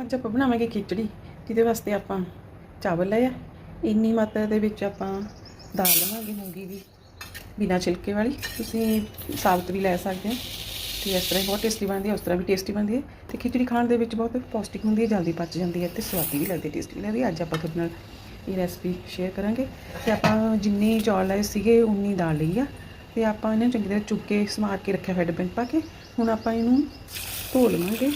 ਅੱਜ ਆਪਾਂ ਬਣਾਵਾਂਗੇ ਖਿਚੜੀ, ਜਿਹਦੇ ਵਾਸਤੇ ਆਪਾਂ ਚਾਵਲ ਲਏ ਆ। ਇੰਨੀ ਮਾਤਰਾ ਦੇ ਵਿੱਚ ਆਪਾਂ ਦਾਲ ਲਵਾਂਗੇ ਮੂੰਗੀ ਦੀ, ਬਿਨਾਂ ਛਿਲਕੇ ਵਾਲੀ। ਤੁਸੀਂ ਸਾਬਤ ਵੀ ਲੈ ਸਕਦੇ ਹੋ, ਤੇ ਇਸ ਤਰ੍ਹਾਂ ਹੀ ਬਹੁਤ ਟੇਸਟੀ ਬਣਦੀ ਹੈ, ਉਸ ਤਰ੍ਹਾਂ ਵੀ ਟੇਸਟੀ ਬਣਦੀ ਹੈ। ਤੇ ਖਿਚੜੀ ਖਾਣ ਦੇ ਵਿੱਚ ਬਹੁਤ ਪੌਸ਼ਟਿਕ ਹੁੰਦੀ ਹੈ, ਜਲਦੀ ਪਚ ਜਾਂਦੀ ਹੈ ਤੇ ਸਵਾਦੀ ਵੀ ਲੱਗਦੀ ਟੇਸਟੀ ਵੀ ਲੱਗਦੀ ਅੱਜ ਆਪਾਂ ਤੁਹਾਡੇ ਨਾਲ ਇਹ ਰੈਸਪੀ ਸ਼ੇਅਰ ਕਰਾਂਗੇ। ਤੇ ਆਪਾਂ ਜਿੰਨੇ ਚੌਲ ਲਏ ਸੀਗੇ, ਉਨੀ ਦਾਲ ਲਈ ਆ। ਤੇ ਆਪਾਂ ਇਹਨੂੰ ਚੰਗੀ ਤਰ੍ਹਾਂ ਚੁੱਕ ਕੇ, ਸਮਾਰ ਕੇ ਰੱਖਿਆ ਹੋਇਆ ਡੱਬੇ ਪਾ ਕੇ, ਹੁਣ ਆਪਾਂ ਇਹਨੂੰ ਧੋ ਲਵਾਂਗੇ।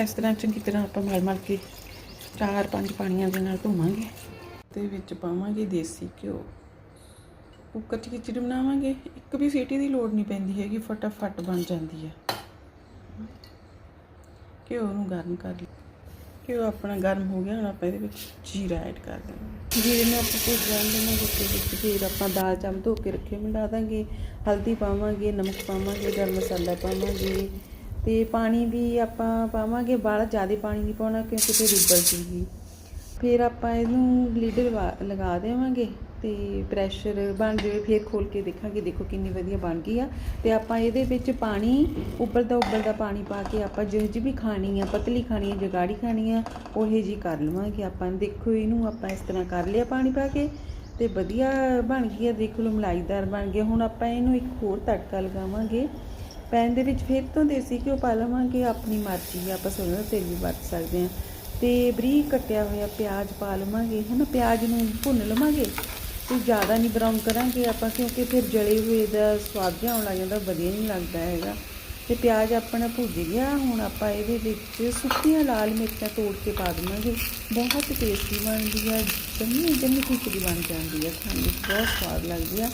ਇਸ ਤਰ੍ਹਾਂ ਚੰਗੀ ਤਰ੍ਹਾਂ ਆਪਾਂ ਮਲ ਮਲ ਕੇ ਚਾਰ ਪੰਜ ਪਾਣੀਆਂ ਦੇ ਨਾਲ ਧੋਵਾਂਗੇ ਤੇ ਵਿੱਚ ਪਾਵਾਂਗੇ ਦੇਸੀ ਘਿਓ। ਕੁੱਕਰ 'ਚ ਖਿਚੜੀ ਬਣਾਵਾਂਗੇ। ਇੱਕ ਵੀ ਸੀਟੀ ਦੀ ਲੋੜ ਨਹੀਂ ਪੈਂਦੀ ਹੈਗੀ, ਫਟਾਫਟ ਬਣ ਜਾਂਦੀ ਹੈ। ਘਿਓ ਨੂੰ ਗਰਮ ਕਰ ਲਈ ਘਿਓ ਆਪਣਾ ਗਰਮ ਹੋ ਗਿਆ, ਹੁਣ ਆਪਾਂ ਇਹਦੇ ਵਿੱਚ ਜੀਰਾ ਐਡ ਕਰ ਦੇਵਾਂਗੇ ਜੀਰੇ ਨੂੰ ਆਪਾਂ ਭੁੱਜ ਜਾਣ ਦੇਵਾਂਗੇ ਤੇ ਵਿੱਚ ਫਿਰ ਆਪਾਂ ਦਾਲ ਚਮ ਧੋ ਕੇ ਰੱਖੇ ਮਿਲਾ ਦਾਂਗੇ। ਹਲਦੀ ਪਾਵਾਂਗੇ, ਨਮਕ ਪਾਵਾਂਗੇ, ਗਰਮ ਮਸਾਲਾ ਪਾਵਾਂਗੇ। ਤੇ ਪਾਣੀ ਵੀ ਆਪਾਂ ਪਾਵਾਂਗੇ, ਬਾਹਲਾ ਜ਼ਿਆਦਾ ਪਾਣੀ ਨਹੀਂ ਪਾਉਣਾ ਕਿਉਂਕਿ ਫਿਰ ਉੱਬਲ ਜੂਗੀ ਫਿਰ ਆਪਾਂ ਇਹਨੂੰ ਲਿਡ ਲਗਾ ਦੇਵਾਂਗੇ ਤੇ ਪ੍ਰੈਸ਼ਰ ਬਣ ਜਾਵੇ, ਫਿਰ ਖੋਲ ਕੇ ਦੇਖਾਂਗੇ, ਦੇਖੋ ਕਿੰਨੀ ਵਧੀਆ ਬਣ ਗਈ ਆ। ਤੇ ਆਪਾਂ ਇਹਦੇ ਵਿੱਚ ਪਾਣੀ ਉੱਬਲਦਾ ਉੱਬਲਦਾ ਪਾਣੀ ਪਾ ਕੇ ਆਪਾਂ ਜਿਹੋ ਜਿਹੀ ਵੀ ਖਾਣੀ ਆ, ਪਤਲੀ ਖਾਣੀ ਆ ਜਾਂ ਖਾਣੀ ਆ, ਉਹੇ ਜੀ ਕਰ ਲਵਾਂਗੇ ਆਪਾਂ। ਦੇਖੋ ਇਹਨੂੰ ਆਪਾਂ ਇਸ ਤਰ੍ਹਾਂ ਕਰ ਲਿਆ ਪਾਣੀ ਪਾ ਕੇ ਤੇ ਵਧੀਆ ਬਣ ਗਈ ਆ। ਦੇਖ ਲਓ ਮਲਾਈਦਾਰ ਬਣ ਗਿਆ। ਹੁਣ ਆਪਾਂ ਇਹਨੂੰ ਇੱਕ ਹੋਰ ਤੜਕਾ ਲਗਾਵਾਂਗੇ। ਪੈਨ ਦੇ ਵਿੱਚ ਫਿਰ ਤੋਂ ਦੇਸੀ ਘਿਓ ਪਾ ਲਵਾਂਗੇ, ਆਪਣੀ ਮਰਜ਼ੀ ਆਪਾਂ ਸਰੋਂ ਦਾ ਤੇਲ ਵੀ ਵਰਤ ਸਕਦੇ ਹਾਂ। ਤੇ ਬਰੀਕ ਕੱਟਿਆ ਹੋਇਆ ਪਿਆਜ਼ ਪਾ ਲਵਾਂਗੇ, ਹਨਾ? ਪਿਆਜ਼ ਨੂੰ ਭੁੰਨ ਲਵਾਂਗੇ ਤੇ ਜ਼ਿਆਦਾ ਨਹੀਂ ਬਰਾਊਨ ਕਰਾਂਗੇ ਆਪਾਂ, ਕਿਉਂਕਿ ਫਿਰ ਜਲੇ ਹੋਏ ਦਾ ਸਵਾਦ ਜਿਹਾ ਆਉਣ ਲੱਗ ਜਾਂਦਾ, ਵਧੀਆ ਨਹੀਂ ਲੱਗਦਾ ਹੈਗਾ। ਤੇ ਪਿਆਜ਼ ਆਪਣਾ ਭੁੱਜ ਗਿਆ, ਹੁਣ ਆਪਾਂ ਇਹਦੇ ਵਿੱਚ ਸੁੱਕੀਆਂ ਲਾਲ ਮਿਰਚਾਂ ਤੋੜ ਕੇ ਪਾ ਦੇਵਾਂਗੇ। ਬਹੁਤ ਟੇਸਟੀ ਬਣਦੀ ਆ ਜੰਮੀ ਜੰਮੀ ਖਿਚੜੀ ਬਣ ਜਾਂਦੀ ਆ, ਖਾਣ ਵਿੱਚ ਬਹੁਤ ਸਵਾਦ ਲੱਗਦੀ ਆ।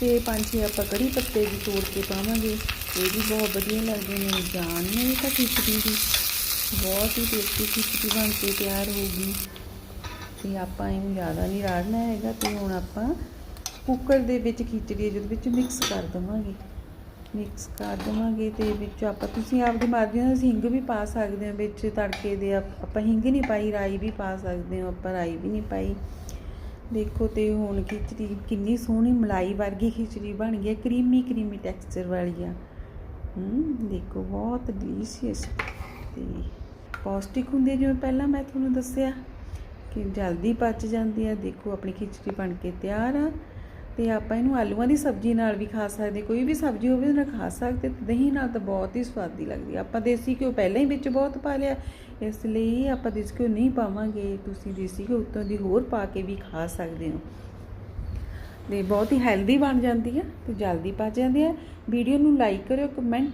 ਤੇ ਪੰਜ ਛੇ ਆਪਾਂ ਕੜੀ ਪੱਤੇ ਵੀ ਤੋੜ ਕੇ ਪਾਵਾਂਗੇ। ਇਹ ਵੀ ਬਹੁਤ ਵਧੀਆ ਲੱਗਦੇ ਨੇ ਜਾਨ ਨੇ ਤਾਂ ਖਿਚੜੀ ਦੀ। ਬਹੁਤ ਹੀ ਟੇਸਟੀ ਖਿਚੜੀ ਬਣ ਕੇ ਤਿਆਰ ਹੋ ਗਈ। ਤੇ ਆਪਾਂ ਇਹਨੂੰ ਜ਼ਿਆਦਾ ਨਹੀਂ ਰਾੜਨਾ ਹੈਗਾ ਤੇ ਹੁਣ ਆਪਾਂ ਕੁੱਕਰ ਦੇ ਵਿੱਚ ਖਿਚੜੀ ਜਿਹਦੇ ਵਿੱਚ ਮਿਕਸ ਕਰ ਦਵਾਂਗੇ। ਮਿਕਸ ਕਰ ਦਵਾਂਗੇ ਤੇ ਵਿੱਚ ਆਪਾਂ, ਤੁਸੀਂ ਆਪਦੀ ਮਰਜ਼ੀ ਨਾਲ ਹਿੰਗ ਵੀ ਪਾ ਸਕਦੇ ਹੋ। ਵਿੱਚ ਤੜਕੇ ਦੇ ਆਪਾਂ ਹਿੰਗ ਨਹੀਂ ਪਾਈ, ਰਾਈ ਵੀ ਪਾ ਸਕਦੇ ਹੋ। ਆਪਾਂ ਰਾਈ ਵੀ ਨਹੀਂ ਪਾਈ। ਦੇਖੋ ਤੇ ਹੁਣ ਖਿਚੜੀ ਕਿੰਨੀ ਸੋਹਣੀ ਮਲਾਈ ਵਰਗੀ ਖਿਚੜੀ ਬਣ ਗਈ ਹੈ, ਕਰੀਮੀ ਕਰੀਮੀ ਟੈਕਸਚਰ ਵਾਲੀ ਆ। ਹੂੰ ਦੇਖੋ ਬਹੁਤ ਡਿਲੀਸ਼ੀਅਸ ਤੇ ਪੌਸ਼ਟਿਕ ਹੁੰਦੀ ਹੈ ਜਿਵੇਂ ਪਹਿਲਾਂ ਮੈਂ ਤੁਹਾਨੂੰ ਦੱਸਿਆ ਕਿ ਜਲਦੀ ਪਚ ਜਾਂਦੀ ਆ। ਦੇਖੋ ਆਪਣੀ ਖਿਚੜੀ ਬਣ ਕੇ ਤਿਆਰ ਆ। ਤੇ ਆਪਾਂ ਇਹਨੂੰ ਆਲੂਆਂ ਦੀ ਸਬਜ਼ੀ ਨਾਲ ਵੀ ਖਾ ਸਕਦੇ ਕੋਈ ਵੀ ਸਬਜ਼ੀ ਹੋਵੇ, ਉਹਦੇ ਨਾਲ ਖਾ ਸਕਦੇ ਤੇ ਦਹੀਂ ਨਾਲ ਤਾਂ ਬਹੁਤ ਹੀ ਸਵਾਦੀ ਲੱਗਦੀ ਆਪਾਂ ਦੇਸੀ ਘਿਓ ਪਹਿਲਾਂ ਹੀ ਵਿੱਚ ਬਹੁਤ ਪਾ ਲਿਆ। ਇਸ ਲਈ ਆਪਾਂ ਦੇਸੀ ਘਿਓ ਨਹੀਂ ਪਾਵਾਂਗੇ। ਤੁਸੀਂ ਦੇਸੀ ਘਿਓ ਉੱਤੋਂ ਦੀ ਹੋਰ ਪਾ ਕੇ ਵੀ ਖਾ ਸਕਦੇ ਹੋ। ਤੇ ਬਹੁਤ ਹੀ ਹੈਲਦੀ ਬਣ ਜਾਂਦੀ ਹੈ ਤੇ ਜਲਦੀ ਪਚ ਜਾਂਦੀ ਹੈ। ਵੀਡੀਓ ਨੂੰ ਲਾਈਕ ਕਰਿਓ ਕਮੈਂਟ